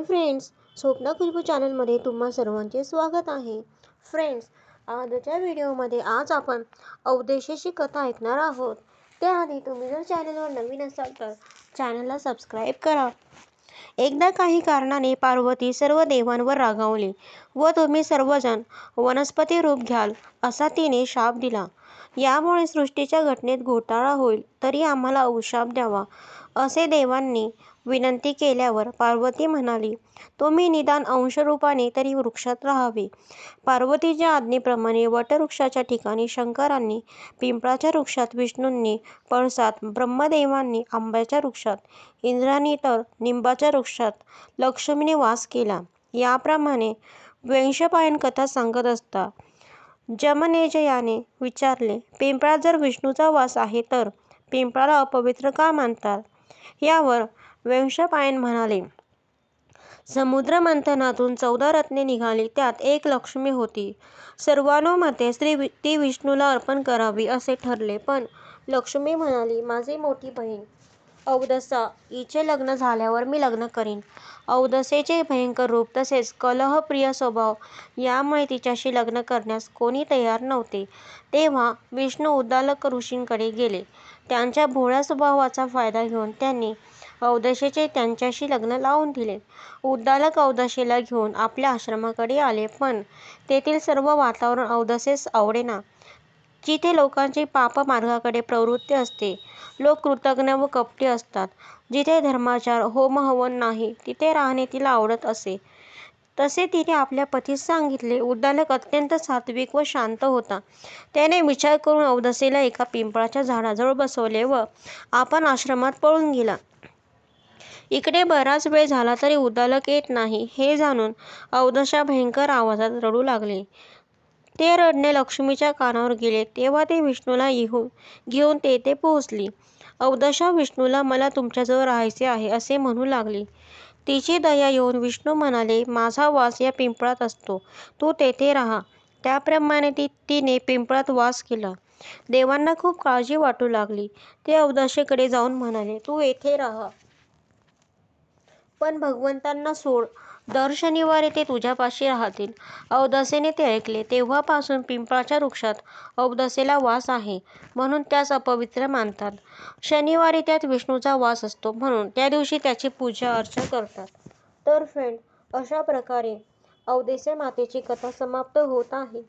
Hi friends स्वप्न खुशबू चॅनलमध्ये तुम्हा सर्वांचे स्वागत आहे. फ्रेंड्स आजच्या व्हिडिओमध्ये आज आपण अवदेशाची कथा ऐकणार आहोत. त्याआधी तुम्ही जर चॅनलवर नवीन असाल तर चॅनलला सबस्क्राईब करा. एकदा काही कारणाने पार्वती सर्व देवांवर रागावली व तुम्ही सर्वजण वनस्पती रूप घ्याल असा तिने शाप दिला. यामुळे सृष्टीच्या घटनेत घोटाळा होईल तरी आम्हाला अवशाप द्यावा. असे देवांनी विनंती केल्यावर पार्वती म्हणाली तुम्ही निदान अंशरूपाने तरी वृक्षात राहावे. पार्वतीच्या आज्ञेप्रमाणे वटवृक्षाच्या ठिकाणी शंकरांनी पिंपळाच्या वृक्षात विष्णूंनी पळसात ब्रह्मदेवांनी आंब्याच्या वृक्षात इंद्रांनी तर निंबाच्या वृक्षात लक्ष्मीने वास केला. याप्रमाणे वैशंपायन कथा सांगत असता जमनेजयाने विचारले पिंपळात जर विष्णूचा वास आहे तर? पिंपळाला अपवित्र का मानतात? यावर वैशंपायन म्हणाले समुद्रमंथनातून चौदा रत्ने निघाली त्यात एक लक्ष्मी होती. सर्वानुमते स्त्री ती विष्णूला अर्पण करावी असे ठरले पण लक्ष्मी म्हणाली माझी मोठी बहीण औदसा. हिचे लग्न झाल्यावर मी लग्न करीन. औदसेचे भयंकर रूप तसेच कलहप्रिय स्वभाव यामुळे तिच्याशी लग्न करण्यास कोणी तयार नव्हते. तेव्हा विष्णू उद्दालक ऋषींकडे गेले. त्यांच्या भोळ्या स्वभावाचा फायदा घेऊन त्यांनी औदशेचे त्यांच्याशी लग्न लावून दिले. उद्दालक औदशेला घेऊन आपल्या आश्रमाकडे आले पण तेथील सर्व वातावरण औदसेस आवडेना. जिथे लोकांची पापमार्गाकडे प्रवृत्ती असते लोक कृतज्ञ व कपटी असतात. जिथे धर्माचार होमहवन नाही तिथे राहणे तिला आवडत असे. तसे तिने आपल्या पतीस सांगितले. उद्दालक अत्यंत सात्विक व शांत होता. त्याने विचार करून औदसेला एका पिंपळाच्या झाडाजवळ बसवले व आपण आश्रमात पळून गेला. इकडे बराच वेळ झाला तरी उद्दालक येत नाही हे जाणून औदशा भयंकर आवाजात रडू लागली. ते रडणे लक्ष्मीच्या कानावर गेले. तेव्हा ते विष्णूला येऊन घेऊन तेथे पोहोचली. अवदशा विष्णूला मला तुमच्याजवळ राहायचे आहे असे म्हणू लागली. तिची दया येऊन विष्णू म्हणाले माझा वास या पिंपळात असतो. तू तेथे राहा. त्याप्रमाणे ती तिने पिंपळात वास केला. देवांना खूप काळजी वाटू लागली. ते अवदशेकडे जाऊन म्हणाले तू येथे राहा. पण भगवंतांना सोड. दर शनिवारी ते तुझ्यापाशी राहतील. अवदसेने ते ऐकले तेव्हापासून पिंपळाच्या वृक्षात अवदसेला वास आहे म्हणून त्यास अपवित्र मानतात. शनिवारी त्यात विष्णूचा वास असतो म्हणून त्या दिवशी त्याची पूजा अर्चा करतात. तर फ्रेंड अशा प्रकारे अवदसे मातेची कथा समाप्त होत आहे.